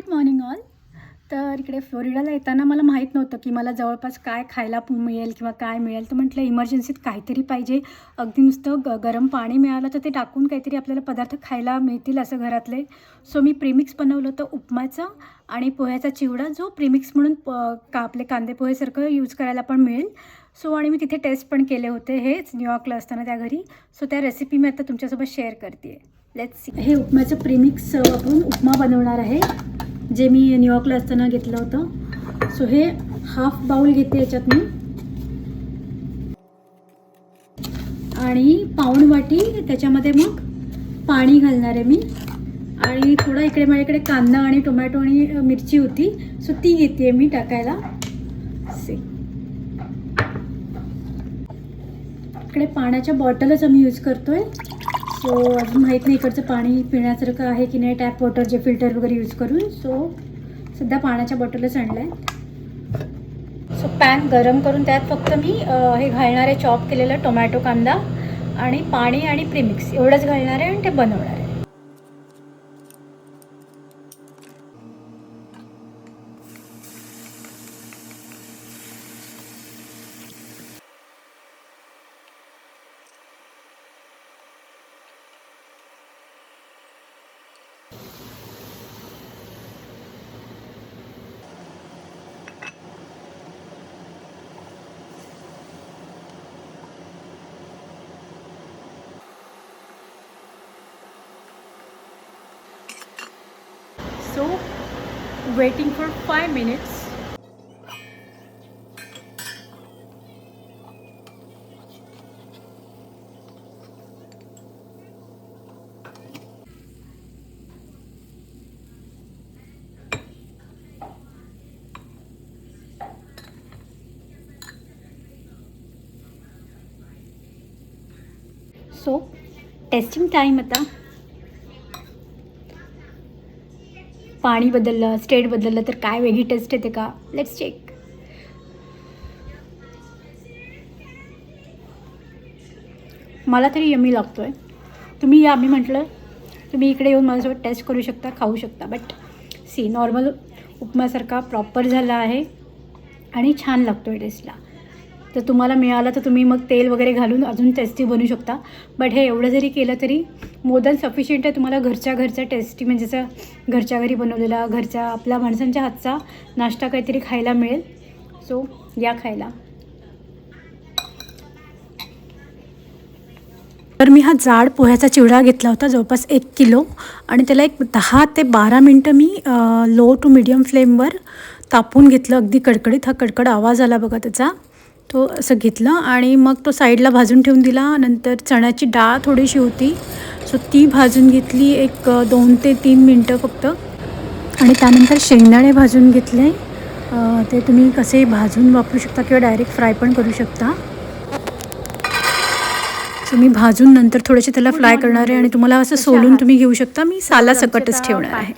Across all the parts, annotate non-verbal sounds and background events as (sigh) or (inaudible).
Good morning all तर इकडे फ्लोरिडाला येताना मला माहीत नव्हतं की मला जवळपास काय खायला मिळेल किंवा काय मिळेल. तर म्हटलं इमर्जन्सीत काहीतरी पाहिजे. अगदी नुसतं ग गरम पाणी मिळालं तर ते टाकून काहीतरी आपल्याला पदार्थ खायला मिळतील असं घरातले. सो मी प्रीमिक्स बनवलं होतं उपमाचं आणि पोह्याचा चिवडा जो प्रीमिक्स म्हणून प का आपले कांदे पोहेसारखं यूज करायला पण मिळेल. सो आणि मी तिथे टेस्ट पण केले होते. हेच न्यूयॉर्कला असताना त्या घरी. सो त्या रेसिपी मी आता तुमच्यासोबत शेअर करते लेट्स सी हे उपमाचं प्रीमिक्स वापरून उपमा बनवणार आहे. जे मी न्यूयॉर्कला असताना घेतलं होतं. सो हे हाफ बाउल घेते याच्यात मी आणि पाऊण वाटी त्याच्यामध्ये मग पाणी घालणार आहे मी. आणि थोडा इकडे माझ्याकडे कांदा आणि टोमॅटो आणि मिरची होती. सो ती घेते मी टाकायला. से इकडे पाण्याच्या बॉटलच आम्ही यूज करतोय. सो अजून माहीत नाही इकडचं पाणी पिण्यासारखं आहे की नाही टॅप वॉटर जे फिल्टर वगैरे यूज करून. सो सध्या पाण्याच्या बॉटलच आणल्या आहेत. सो पॅन गरम करून त्यात फक्त मी हे घालणार आहे चॉप केलेलं टोमॅटो कांदा आणि पाणी आणि प्रीमिक्स एवढंच घालणार आहे आणि ते बनवणार आहे. so waiting for 5 minutes. So testing time at the पाणी बदललं स्टेट बदललं तर काय वेगळी टेस्ट येते का? लेट्स चेक मला तरी यमी लागतो आहे तुम्ही या मी म्हटलं तुम्ही इकडे येऊन माझ्यासोबत टेस्ट करू शकता खाऊ शकता. बट सी नॉर्मल उपमासारखा प्रॉपर झाला आहे आणि छान लागतो आहे टेस्टला तर तुम्हाला मिळालं तर तुम्ही मग तेल वगैरे घालून अजून टेस्टी बनवू शकता. बट हे एवढं जरी केलं तरी मोर दॅन सफिशियंट आहे तुम्हाला घरच्या घरच्या टेस्टी म्हणजे जसं घरच्या घरी बनवलेला घरच्या आपल्या माणसांच्या हातचा नाश्ता काहीतरी खायला मिळेल. सो या खायला. तर मी हा जाड पोह्याचा चिवडा घेतला होता जवळपास एक किलो. आणि त्याला एक दहा ते बारा मिनटं मी लो टू मिडियम फ्लेमवर तापून घेतलं. अगदी कडकडीत हा कडकड आवाज आला बघा त्याचा. तो असं घेतलं आणि मग तो साईडला भाजून ठेवून दिला. नंतर चण्याची डाळ थोडीशी होती. सो ती भाजून घेतली एक दोन ते तीन मिनटं फक्त. आणि त्यानंतर शेंगदाणे भाजून घेतले. ते तुम्ही कसे भाजून वापरू शकता किंवा डायरेक्ट फ्राय पण करू शकता. सो मी भाजून नंतर थोडेसे त्याला फ्राय करणार आहे आणि तुम्हाला असं सोलून तुम्ही घेऊ शकता. मी साला सकटच ठेवणार आहे.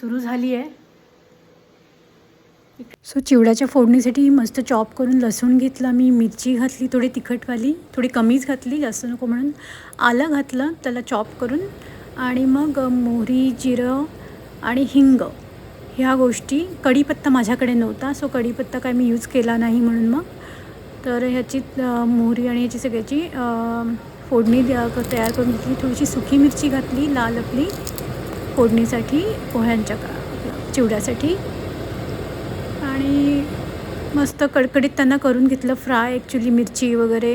सुरू झाली आहे सो चिवड्याच्या फोडणीसाठी मस्त चॉप करून लसूण घेतला मी मिरची घातली थोडी तिखटवाली थोडी कमीच घातली जास्त नको म्हणून. आलं घातलं त्याला चॉप करून आणि मग मोहरी जिरं आणि हिंग ह्या गोष्टी. कढीपत्ता माझ्याकडे नव्हता सो कढीपत्ता काय मी यूज केला नाही म्हणून मग. तर ह्याची मोहरी आणि ह्याची सगळ्याची फोडणी तयार करून घेतली. थोडीशी सुकी मिरची घातली लाल आपली फोडणीसाठी पोह्यांच्या का चिवड्यासाठी. आणि मस्त कडकडीत त्यांना करून घेतलं फ्राय ॲक्च्युली मिरची वगैरे.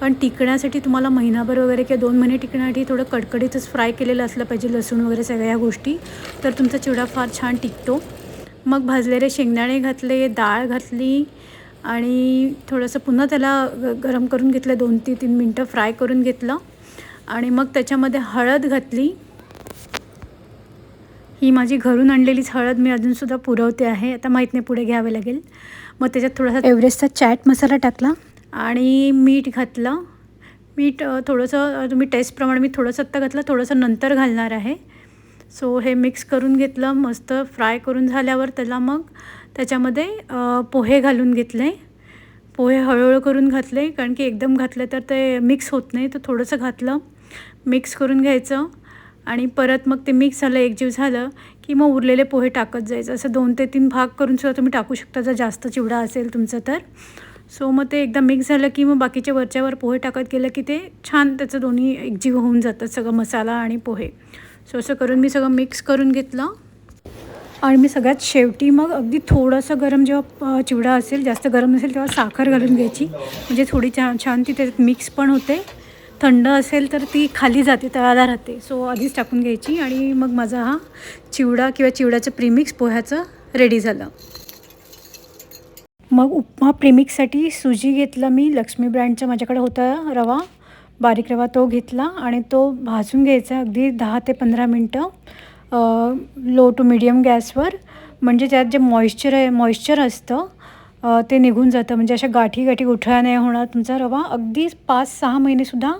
कारण टिकण्यासाठी तुम्हाला महिनाभर वगैरे किंवा दोन महिने टिकण्यासाठी थोडं कडकडीतच फ्राय केलेलं असलं पाहिजे लसूण वगैरे सगळ्या गोष्टी. तर तुमचा चिवडा फार छान टिकतो. मग भाजलेले शेंगदाणे घातले डाळ घातली आणि थोडंसं पुन्हा त्याला ग गरम करून घेतलं दोन ते तीन मिनटं फ्राय करून घेतलं. आणि मग त्याच्यामध्ये हळद घातली. ही माझी घरून आणलेलीच हळद मी अजूनसुद्धा पुरवते आहे. आता माहीत नाही पुढे घ्यावे लागेल. मग त्याच्यात थोडासा एव्हरेस्टचा चॅट मसाला टाकला? आणि मीठ घातलं. मीठ थोडंसं तुम्ही टेस्टप्रमाणे मी थोडंसं आत्ता घातलं थोडंसं नंतर घालणार आहे. सो हे मिक्स करून घेतलं मस्त फ्राय करून झाल्यावर त्याला मग त्याच्यामध्ये पोहे घालून घेतले. पोहे हळूहळू करून घातले कारण की एकदम घातले तर ते मिक्स होत नाही तर थोडंसं घातलं मिक्स करून घ्यायचं. आणि परत मग ते मिक्स झालं एकजीव झालं की मग उरलेले पोहे टाकत जायचं. असं दोन ते तीन भाग करून सुद्धा तुम्ही टाकू शकता. जर जास्त चिवडा असेल तुमचं तर. सो मग ते एकदा मिक्स झालं की मग बाकीच्या वरच्यावर पोहे टाकत गेलं की ते छान त्याचं दोन्ही एकजीव होऊन जातं सगळं मसाला आणि पोहे. सो असं करून मी सगळं मिक्स करून घेतलं. आणि मी सगळ्यात शेवटी मग अगदी थोडंसं गरम जेव्हा चिवडा असेल जास्त गरम नसेल तेव्हा साखर घालून घ्यायची. म्हणजे थोडी छान छान ती त्याच्यात मिक्स पण होते. थंड असेल तर ती खाली जाते तळाला राहते. सो आधीच टाकून घ्यायची आणि मग माझा हा चिवडा किंवा चिवड्याचं प्रीमिक्स पोह्याचं रेडी झालं. मग उपमा प्रेमिकसाठी सुजी घेतला मी लक्ष्मी ब्रँडचा माझ्याकडे होता रवा. बारीक रवा तो घेतला आणि तो भाजून घ्यायचा अगदी दहा ते पंधरा मिनटं लो टू मिडियम गॅसवर. म्हणजे त्यात जे मॉइश्चर आहे मॉइश्चर असतं ते निघून जातं. म्हणजे अशा गाठी गाठी उठळ्या नाही होणार. तुमचा रवा अगदी पाच सहा महिनेसुद्धा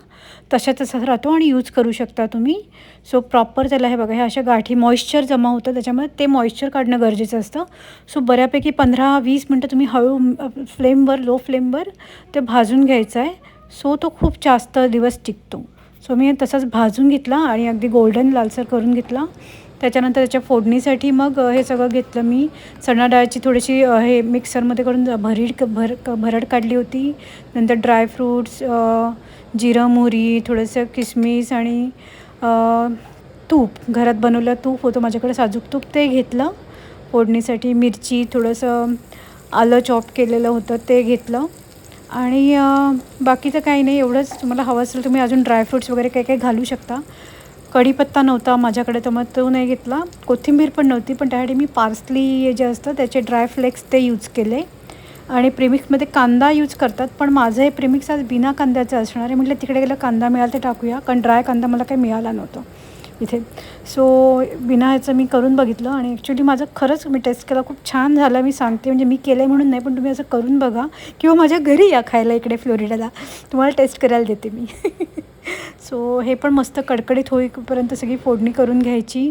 तशा तसाच राहतो आणि यूज करू शकता तुम्ही. सो प्रॉपर त्याला हे बघा हे अशा गाठी मॉइश्चर जमा होतं. त्याच्यामुळे ते मॉइश्चर काढणं गरजेचं असतं. सो बऱ्यापैकी पंधरा वीस मिनटं तुम्ही हळू फ्लेमवर लो फ्लेमवर ते भाजून घ्यायचं आहे. सो तो खूप जास्त दिवस टिकतो. सो मी तसाच भाजून घेतला आणि अगदी गोल्डन लालसर करून घेतला. त्याच्यानंतर त्याच्या फोडणीसाठी मग हे सगळं घेतलं मी. चणा डाळची थोडीशी हे मिक्सरमध्ये करून भरीड भर क- भरड काढली होती. नंतर ड्रायफ्रूट्स जिरं मोहरी थोडंसं किसमिस आणि तूप. घरात बनवलं तूप होतं माझ्याकडे साजूक तूप ते घेतलं. फोडणीसाठी मिरची थोडंसं आलं चॉप केलेलं होतं ते घेतलं. आणि बाकीचं काही नाही एवढंच. तुम्हाला हवं असेल तुम्ही अजून ड्रायफ्रूट्स वगैरे काही काही घालू शकता. कढीपत्ता नव्हता माझ्याकडे तर मग तो नाही घेतला. कोथिंबीर पण नव्हती पण त्यासाठी मी पार्सली जे असतं त्याचे ड्राय फ्लेक्स ते यूज केले. आणि प्रेमिक्समध्ये कांदा यूज करतात पण माझं हे प्रेमिक्स आज बिना कांद्याचं असणार आहे. म्हटलं तिकडे गेलं कांदा मिळाला ते टाकूया कारण ड्राय कांदा मला काही मिळाला नव्हता. इथे. सो बिना ह्याचं मी करून बघितलं आणि ॲक्च्युली माझं खरंच मी टेस्ट केला. खूप छान झालं. मी सांगते म्हणजे मी केलं आहे म्हणून नाही पण तुम्ही असं करून बघा. किंवा माझ्या घरी या खायला इकडे फ्लोरिडाला. तुम्हाला टेस्ट करायला देते मी. (laughs) सो हे पण मस्त कडकडीत होईपर्यंत सगळी फोडणी करून घ्यायची.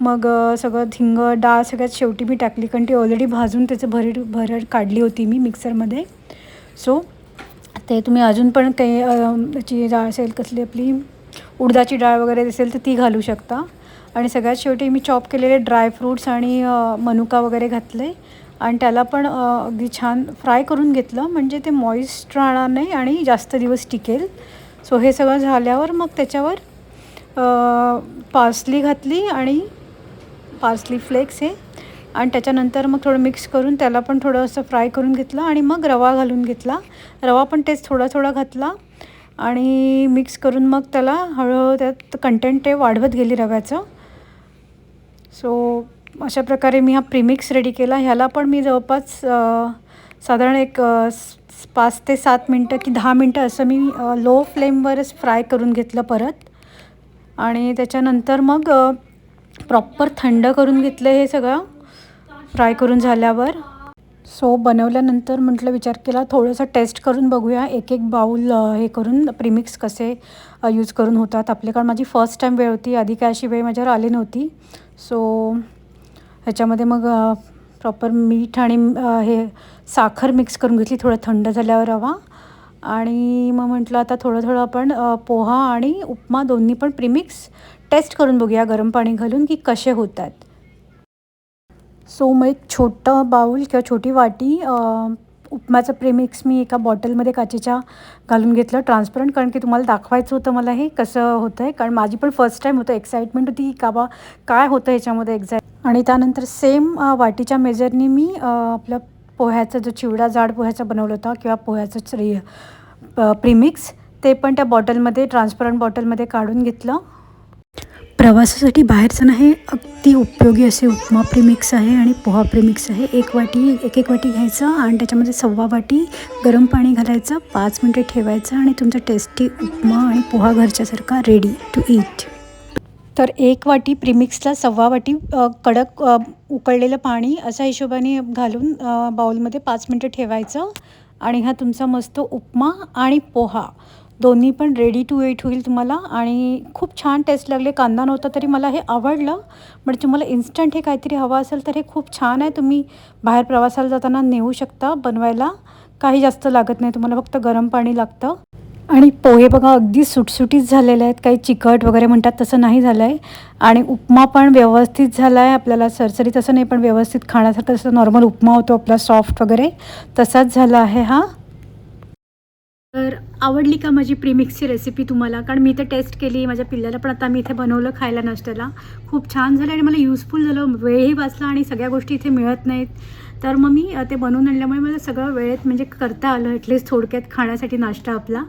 मग सगळं धिंग डाळ सगळ्यात शेवटी मी टाकली कारण ती ऑलरेडी भाजून त्याचं भरड भरड काढली होती मी मिक्सरमध्ये सो ते तुम्ही अजून पण काही अ, त्याची डाळ असेल कसली आपली उडदाची डाळ वगैरे असेल तर ती घालू शकता. आणि सगळ्यात शेवटी मी चॉप केलेले ड्रायफ्रूट्स आणि मनुका वगैरे घातले. आणि त्याला पण अगदी छान फ्राय करून घेतलं. म्हणजे ते मॉइस्ट राहणार नाही आणि जास्त दिवस टिकेल. सो हे सगळं झाल्यावर मग त्याच्यावर पार्सली घातली आणि पार्सली फ्लेक्स हे. आणि त्याच्यानंतर मग थोडं मिक्स करून त्याला पण थोडं असं फ्राय करून घेतलं आणि मग रवा घालून घेतला. रवा पण तेच थोडा थोडा घातला. आणि मिक्स करून मग त्याला हळूहळू त्यात कंटेंट ते वाढवत गेली रव्याचं. सो अशा प्रकारे मी हा प्रीमिक्स रेडी केला. ह्याला पण मी जवळपास साधारण एक पाच ते सात मिनटं की दहा मिनटं असं मी लो फ्लेमवरच फ्राय करून घेतलं परत. आणि त्याच्यानंतर मग प्रॉपर थंड करून घेतलं हे सगळं फ्राय करून झाल्यावर. सो बनवल्यानंतर म्हटलं विचार केला थोडंसं टेस्ट करून बघूया. एक एक बाऊल हे करून प्रिमिक्स कसे यूज करून होतात. आपले कारण माझी फर्स्ट टाईम वेळ होती. आधी काय अशी वेळ माझ्यावर आली नव्हती. सो ह्याच्यामध्ये मग प्रॉपर मीठ आणि हे साखर मिक्स करून घेतली. थोडं थंड झाल्यावर रवा आणि मग म्हटलं आता थोडं थोडं आपण पोहा आणि उपमा दोन्ही पण प्रिमिक्स टेस्ट करून बघूया. गरम पाणी घालून की कसे होतात. सो मग एक छोटं बाऊल किंवा छोटी वाटी उपमाचं प्रेमिक्स मी एका बॉटलमध्ये काचेच्या घालून घेतलं. ट्रान्सपरंट कारण की तुम्हाला दाखवायचं होतं मला हे कसं होतं आहे कारण माझी पण फर्स्ट टाईम होतं. एक्साइटमेंट होती का बा काय होतं ह्याच्यामध्ये एक्झॅक्ट आणि त्यानंतर सेम वाटीच्या मेजरनी मी आपलं पोह्याचा जो चिवडा जाड पोह्याचा बनवला होता किंवा पोह्याचं प्रिमिक्स ते पण त्या बॉटलमध्ये ट्रान्सपरंट बॉटलमध्ये काढून घेतलं. प्रवासासाठी बाहेर जाणं हे अगदी उपयोगी असे उपमा प्रिमिक्स आहे आणि पोहा प्रिमिक्स आहे. एक वाटी एक एक वाटी घ्यायचं आणि त्याच्यामध्ये सव्वा वाटी गरम पाणी घालायचं पाच मिनटं ठेवायचं आणि तुमचा टेस्टी उपमा आणि पोहा घरच्यासारखा रेडी टू ईट तर एक वाटी प्रीमिक्सला सव्वा वाटी कडक उकळलेलं पाणी अशा हिशोबाने घालून बाउलमध्ये पाच मिनटं ठेवायचं आणि हा तुमचा मस्त उपमा आणि पोहा. दोन्ही पण रेडी टू एट होईल तुम्हाला. आणि खूप छान टेस्ट लागले. कांदा नव्हता तरी मला हे आवडलं. म्हणजे तुम्हाला इन्स्टंट हे काहीतरी हवं असेल तर हे खूप छान आहे. तुम्ही बाहेर प्रवासाला जाताना नेऊ शकता बनवायला. काही जास्त लागत नाही तुम्हाला फक्त गरम पाणी लागतं. आणि पोहे बघा अगदी सुटसुटीत झालेले आहेत. काही चिकट वगैरे म्हणतात तसं नाही झालं आहे आणि उपमा पण व्यवस्थित झाला आहे आपल्याला सरसरी तसं नाही पण व्यवस्थित खाण्यासारखं जसं नॉर्मल उपमा होतो आपला सॉफ्ट वगैरे तसाच झाला आहे हा. तर आवडली का माझी प्रीमिक्सची रेसिपी तुम्हाला? कारण मी तर टेस्ट केली माझ्या पिल्ल्याला पण आता मी इथे बनवलं खायला नाश्त्याला. खूप छान झालं आणि मला युजफुल झालं. वेळही वाचला आणि सगळ्या गोष्टी इथे मिळत नाहीत. तर मग मी ते बनवून आणल्यामुळे मला सगळं वेळेत म्हणजे करता आलं ॲटलिस्ट थोडक्यात खाण्यासाठी नाश्ता आपला.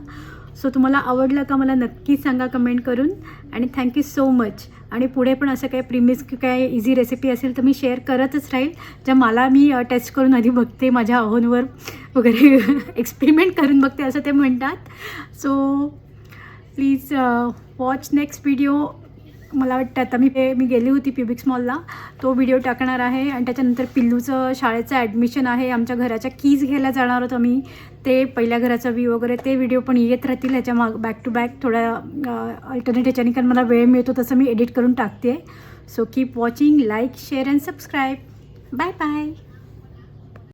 सो तुम्हाला आवडलं का मला नक्की सांगा कमेंट करून. आणि थँक्यू सो मच आणि पुढे पण असं काही प्रिमिस काय इझी रेसिपी असेल तर मी शेअर करतच राहील. ज्या मला मी टेस्ट करून आधी बघते माझ्या अहोनवर वगैरे (laughs) एक्सपेरिमेंट करून बघते असं ते म्हणतात. So please watch next video मला वाटतं आता मी मी गेली होती प्युबिक्स मॉलला तो व्हिडिओ टाकणार आहे आणि त्याच्यानंतर पिल्लूचं शाळेचं ॲडमिशन आहे. आमच्या घराच्या कीज घ्यायला जाणार होतो आम्ही. ते पहिल्या घराचा व्ह्यू वगैरे ते व्हिडिओ पण येत राहतील ह्याच्या माग बॅक टू बॅक थोड्या अल्टरनेट ह्याच्याने कारण मला वेळ मिळतो तसं मी एडिट करून टाकते. So keep watching like share and subscribe bye bye